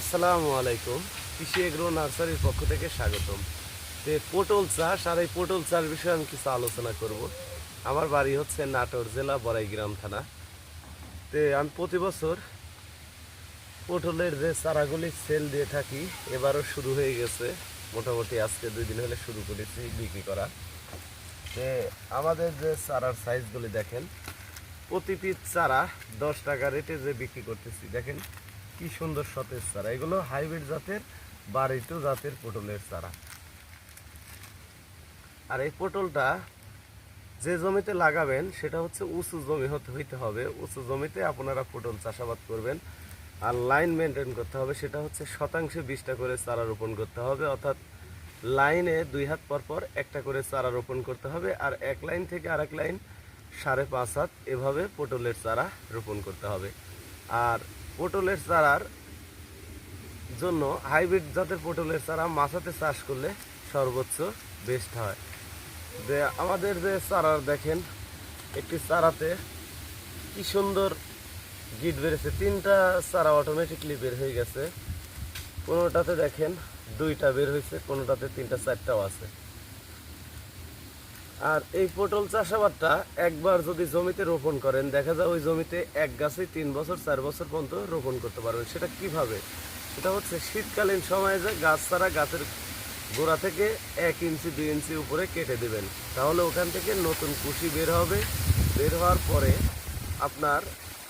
আসসালামু আলাইকুম। কৃষি এগ্রো নার্সারির পক্ষ থেকে স্বাগতম। তে পটল চাষ আর এই পটল চাষ বিষয়ে আমি কিছু আলোচনা করব। আমার বাড়ি হচ্ছে নাটোর জেলা বড়াইগ্রাম থানা। তে আমি প্রতি বছর পটলের যে চারাগুলি সেল দিয়ে থাকি, এবারও শুরু হয়ে গেছে। মোটামুটি আজকে দুই দিন হলে শুরু করেছি বিক্রি করা। তে আমাদের যে চারার সাইজগুলি দেখেন, প্রতি পিস চারা দশ টাকা রেটে যে বিক্রি করতেছি। দেখেন কি সুন্দর সতেজ চারা। এগুলো হাইব্রিড জাতের বাড়িটু জাতের পটলের চারা। আর এই পটলটা যে জমিতে লাগাবেন, সেটা হচ্ছে উঁচু জমি হতে হইতে হবে। উঁচু জমিতে আপনারা পটল চাষাবাদ করবেন। আর লাইন মেনটেন করতে হবে। সেটা হচ্ছে শতাংশে বিশটা করে চারা রোপণ করতে হবে। অর্থাৎ লাইনে দুই হাত পর পর একটা করে চারা রোপণ করতে হবে। আর এক লাইন থেকে আরেক লাইন সাড়ে পাঁচ হাত এভাবে পটলের চারা রোপণ করতে হবে। আর পটলের চারার জন্য হাইব্রিড জাতের পটলের চারা মাছাতে চাষ করলে সর্বোচ্চ বেস্ট হয়। যে আমাদের যে চারা দেখেন, একটি চারাতে কি সুন্দর গিট বেড়েছে। তিনটা চারা অটোমেটিকলি বের হয়ে গেছে। কোনোটাতে দেখেন দুইটা বের হয়েছে, কোনোটাতে তিনটা, চারটাও আছে। আর এই পটল চাষাবাদটা একবার যদি জমিতে রোপণ করেন, দেখা যায় ওই জমিতে এক গাছে তিন বছর, চার বছর পর্যন্ত রোপণ করতে পারবেন। সেটা কীভাবে? সেটা হচ্ছে শীতকালীন সময়ে যে গাছ ছাড়া গাছের গোড়া থেকে এক ইঞ্চি, দুই ইঞ্চি উপরে কেটে দেবেন। তাহলে ওখান থেকে নতুন কুশি বের হবে। বের হওয়ার পরে আপনার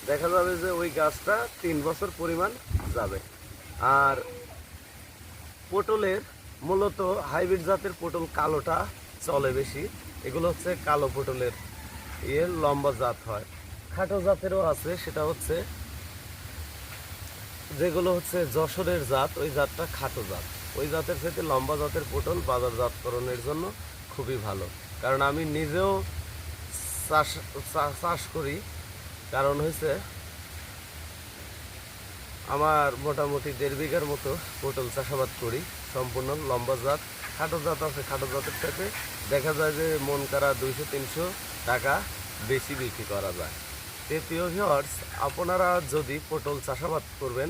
দেখা যাবে যে ওই গাছটা তিন বছর পরিমাণ যাবে। আর পটলের মূলত হাইব্রিড জাতের পটল কালোটা চলে বেশি। এগুলো হচ্ছে কালো পটলের ইয়ে লম্বা জাত হয়। খাটো জাতেরও আছে, সেটা হচ্ছে যেগুলো হচ্ছে যশোরের জাত, ওই জাতটা খাটো জাত। ওই জাতের সাথে লম্বা জাতের পটল বাজারজাতকরণের জন্য খুবই ভালো। কারণ আমি নিজেও চাষ চাষ করি। কারণ হয়েছে আমার মোটামুটি দেড় বিঘার মতো পটল চাষাবাদ করি, সম্পূর্ণ লম্বা জাত। খাটো জাত আছে খাটো জাতের সাথে দেখা যায় যে মন কারা দুইশো তিনশো টাকা বেশি বিক্রি করা যায়। তে প্রিয় ভিউয়ার্স আপনারা যদি পটল চাষাবাদ করবেন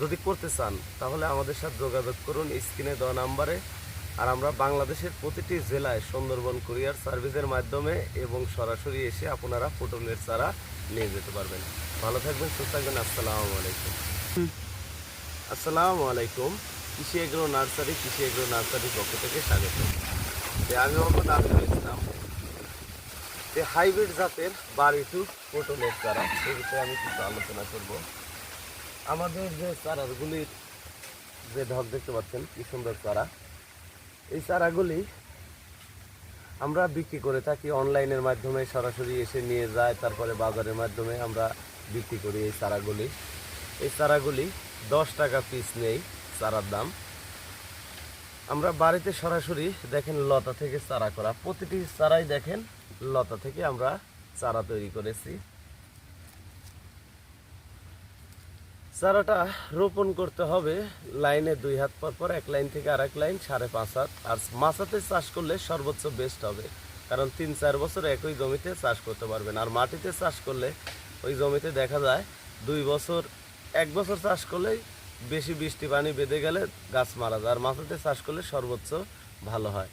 যদি করতে চান তাহলে আমাদের সাথে যোগাযোগ করুন স্ক্রিনে দেওয়া নাম্বারে। আর আমরা বাংলাদেশের প্রতিটি জেলায় সুন্দরবন কুরিয়ার সার্ভিসের মাধ্যমে এবং সরাসরি এসে আপনারা পটলের চারা নিয়ে যেতে পারবেন। ভালো থাকবেন সুস্থ থাকবেন আসসালামু আলাইকুম। আসসালামু আলাইকুম। কৃষি এগ্রো নার্সারি কৃষি এগ্রো নার্সারির পক্ষ থেকে স্বাগত। যে আমি মোহাম্মদ আমিনুল ইসলাম। যে হাইব্রিড জাতের বাড়িটু পটলের চারা সে বিষয়ে আমি কিছু আলোচনা করব। আমাদের যে চারাগুলির যে ঢক দেখতে পাচ্ছেন, কি সুন্দর চারা। এই চারাগুলি আমরা বিক্রি করে থাকি অনলাইনের মাধ্যমে, সরাসরি এসে নিয়ে যায়, তারপরে বাজারের মাধ্যমে আমরা বিক্রি করি এই চারাগুলি। এই চারাগুলি দশ টাকা পিস নেই। চারার দাম। আমরা বাড়িতে সরাসরি দেখেন লতা থেকে চারা করা। প্রতিটি চারাই দেখেন লতা থেকে আমরা চারা তৈরি করেছি। চারাটা রোপণ করতে হবে লাইনে দুই হাত পর পর, এক লাইন থেকে আর এক লাইন, সাড়ে পাঁচ হাত। আর মাছাতে চাষ করলে সর্বোচ্চ বেস্ট হবে। কারণ তিন চার বছর একই জমিতে চাষ করতে পারবেন। আর মাটিতে চাষ করলে ওই জমিতে দেখা যায় দুই বছর, এক বছর চাষ করলেই বেশি বৃষ্টি পানি বেঁধে গেলে গাছ মারা যায়। আর মাথাতে চাষ করলে সর্বোচ্চ ভালো হয়।